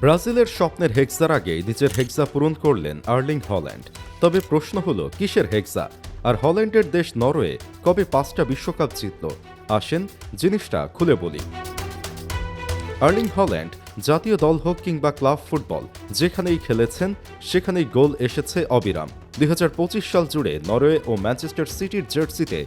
ব্রাজিলের স্বপ্নের হেক্সার আগে নিজের হেক্সা পূরণ করলেন আর্লিং হল্যান্ড। তবে প্রশ্ন হলো, কিসের হেক্সা? আর হল্যান্ডের দেশ নরওয়ে কবে পাঁচটা বিশ্বকাপ জিতল? আসেন জিনিসটা খুলে বলি। আর্লিং হল্যান্ড জাতীয় দল হোক কিংবা ক্লাব ফুটবল, যেখানেই খেলেছেন, সেখানেই গোল এসেছে অবিরাম। দুই হাজার পঁচিশ সাল জুড়ে নরওয়ে ও ম্যানচেস্টার সিটির জার্সিতে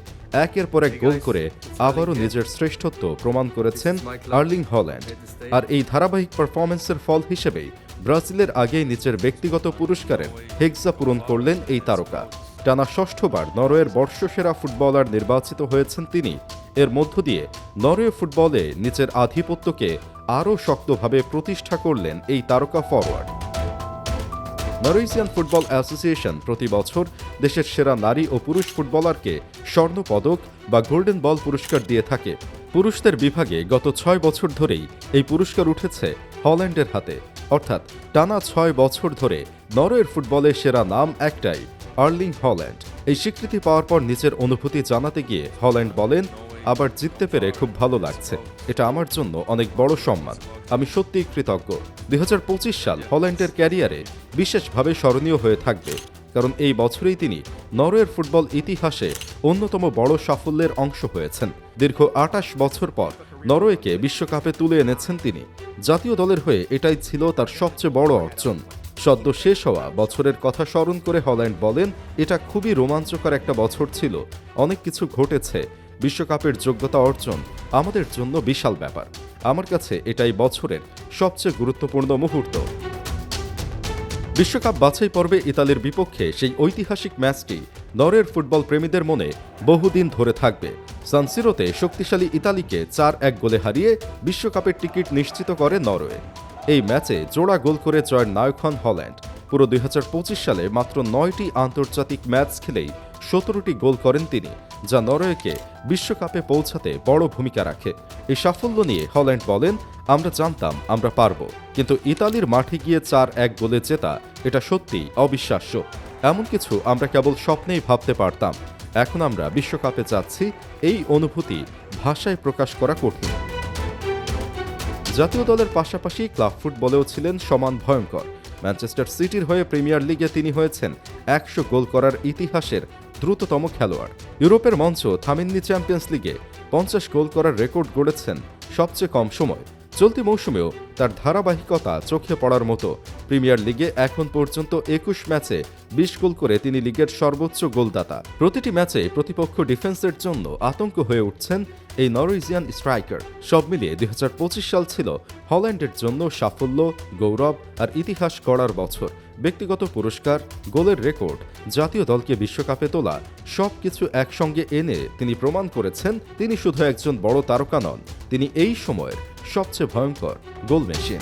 একের পর এক গোল করে আবারও নিজের শ্রেষ্ঠত্ব প্রমাণ করেছেন আর্লিং হল্যান্ড। আর এই ধারাবাহিক পারফরমেন্সের ফল হিসেবেই ব্রাজিলের আগেই নিজের ব্যক্তিগত পুরস্কারের হেক্সা পূরণ করলেন এই তারকা। টানা ষষ্ঠবার নরওয়ের বর্ষসেরা ফুটবলার নির্বাচিত হয়েছেন তিনি। এর মধ্য দিয়ে নরওয়ে ফুটবলে নিজের আধিপত্যকে আরও শক্তভাবে প্রতিষ্ঠা করলেন এই তারকা ফরওয়ার্ড নরওয়েজিয়ান ফুটবল অ্যাসোসিয়েশন প্রতি বছর দেশের সেরা নারী ও পুরুষ ফুটবলারকে স্বর্ণ পদক বা গোল্ডেন বল পুরস্কার দিয়ে থাকে। পুরুষদের বিভাগে গত ছয় বছর ধরেই এই পুরস্কার উঠেছে হল্যান্ডের হাতে। অর্থাৎ টানা ছয় বছর ধরে নরওয়ের ফুটবলের সেরা নাম একটাই, আর্লিং হল্যান্ড। এই স্বীকৃতি পাওয়ার পর নিজের অনুভূতি জানাতে গিয়ে হল্যান্ড বলেন আবার জিততে পেরে খুব ভালো লাগছে। এটা আমার জন্য অনেক বড় সম্মান। আমি সত্যিই কৃতজ্ঞ। দুই হাজার পঁচিশ সাল হল্যান্ডের ক্যারিয়ারে বিশেষভাবে স্মরণীয় হয়ে থাকবে, কারণ এই বছরেই তিনি নরওয়ের ফুটবল ইতিহাসে অন্যতম বড় সাফল্যের অংশ হয়েছেন। দীর্ঘ আটাশ বছর পর নরওয়েকে বিশ্বকাপে তুলে এনেছেন তিনি। জাতীয় দলের হয়ে এটাই ছিল তার সবচেয়ে বড় অর্জন। সদ্য শেষ হওয়া বছরের কথা স্মরণ করে হল্যান্ড বলেন, এটা খুবই রোমাঞ্চকর একটা বছর ছিল। অনেক কিছু ঘটেছে বিশ্বকাপের যোগ্যতা অর্জন আমাদের জন্য বিশাল ব্যাপার। আমার কাছে এটাই বছরের সবচেয়ে গুরুত্বপূর্ণ মুহূর্ত। বিশ্বকাপ বাছাই পর্বে ইতালির বিপক্ষে সেই ঐতিহাসিক ম্যাচটি নরের ফুটবল প্রেমীদের মনে বহুদিন ধরে থাকবে। সানসিরোতে শক্তিশালী ইতালিকে চার এক গোলে হারিয়ে বিশ্বকাপের টিকিট নিশ্চিত করে নরওয়ে। এই ম্যাচে জোড়া গোল করে জয়ের নায়ক হন হল্যান্ড। পুরো দুই হাজার পঁচিশ সালে মাত্র নয়টি আন্তর্জাতিক ম্যাচ খেলেই সতেরোটি গোল করেন তিনি। যা নরওয়েকে বিশ্বকাপে পৌঁছাতে বড় ভূমিকা রাখে। এই সাফল্য নিয়ে হল্যান্ড বলেন, আমরা জানতাম আমরা পারব। কিন্তু ইতালির মাঠে গিয়ে চার এক গোলে জেতা, এটা সত্যিই অবিশ্বাস্য। এমন কিছু আমরা কেবল স্বপ্নেই ভাবতে পারতাম। এখন আমরা বিশ্বকাপে যাচ্ছি, এই অনুভূতি ভাষায় প্রকাশ করা কঠিন। জাতীয় দলের পাশাপাশি ক্লাব ফুটবলেও ছিলেন সমান ভয়ঙ্কর। ম্যানচেস্টার সিটির হয়ে প্রিমিয়ার লিগে তিনি হয়েছেন, একশো গোল করার ইতিহাসের দ্রুততম খেলোয়াড়। ইউরোপের মঞ্চ থামিন্নি চ্যাম্পিয়ন্স লিগে পঞ্চাশ গোল করার রেকর্ড গড়েছেন সবচেয়ে কম সময়। চলতি মৌসুমেও তার ধারাবাহিকতা চোখে পড়ার মতো। প্রিমিয়ার লিগে এখন পর্যন্ত একুশ ম্যাচে বিশ গোল করে তিনি লিগের সর্বোচ্চ গোলদাতা। প্রতিটি ম্যাচে প্রতিপক্ষ ডিফেন্সের জন্য আতঙ্ক হয়ে উঠছেন এই নরওয়েজিয়ান স্ট্রাইকার। সব মিলিয়ে দুই হাজার পঁচিশ সাল ছিল হল্যান্ডের জন্য সাফল্য, গৌরব আর ইতিহাস গড়ার বছর। ব্যক্তিগত পুরস্কার, গোলের রেকর্ড, জাতীয় দলকে বিশ্বকাপে তোলা সব কিছু একসঙ্গে এনে তিনি প্রমাণ করেছেন তিনি শুধু একজন বড় তারকা নন, তিনি এই সময়ের সবচেয়ে ভয়ঙ্কর গোল মেশিন